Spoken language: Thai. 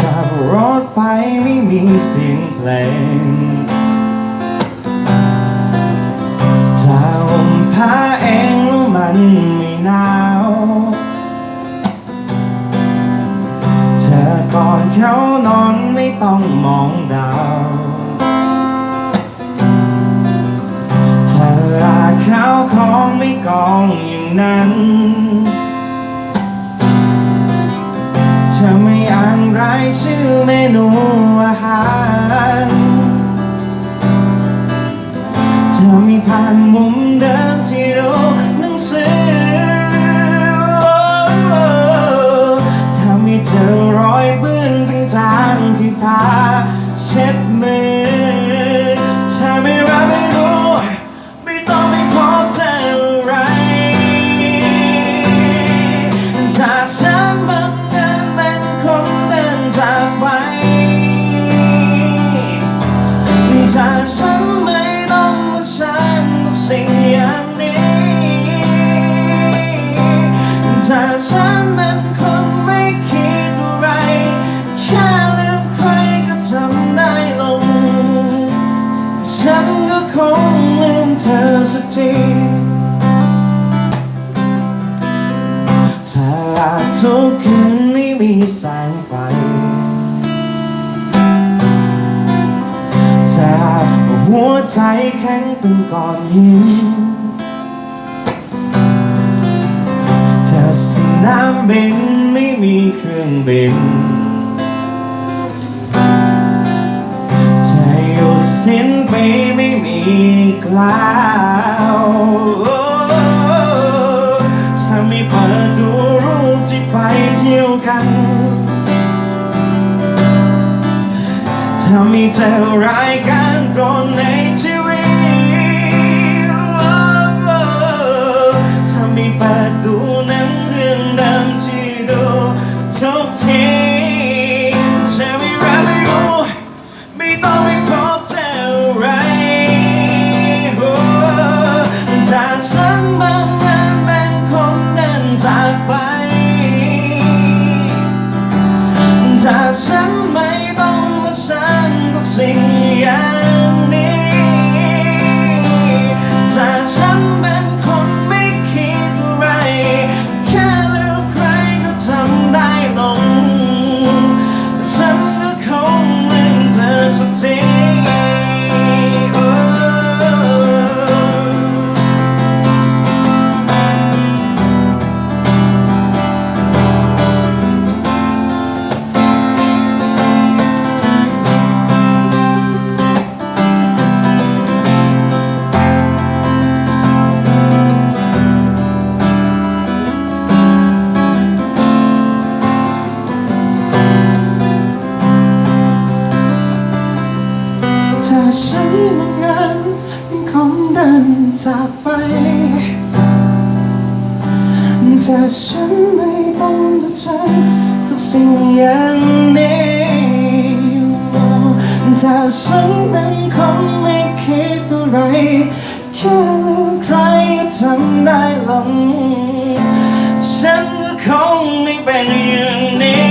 ขับรถไปไม่มีเสียงเพลงถ้าห่มผ้าเองแล้วมันไม่หนาวเธอก่อนเขานอนไม่ต้องมองดาวเธออาข้าวของไม่กองอย่างนั้น รายชื่อเมนูอาหารเธอไม่ผ่านมุมเดิมที่ดูหนังสือเธอไม่เจอรอยเปื้อนจางๆที่ผ้าเช็ดมือเธอไม่รับไม่รู้ ไม่ต้องไม่พบเจออะไรถ้า คงลืมเธอสักทีถ้าอาจทุกคืนไม่มีแสงไฟถ้าหัวใจแข็งเป็นก้อนหินถ้าสนามบินไม่มีเครื่องบินถ้าหยุดสิ้น กล่าวถ้าไม่เปิดดูรูปที่ไปเที่ยวกันถ้ามีเจอรายการโปรดในชีวิต ถ้าฉันมังงานยังคงเดินจากไปถ้าฉันไม่ต้องเผชิญทุกสิ่งอย่างนี้ถ้าฉันเป็นคนไม่คิดอะไรแค่ลืมใครก็ทำได้ลงฉันก็คงไม่เป็นอย่างนี้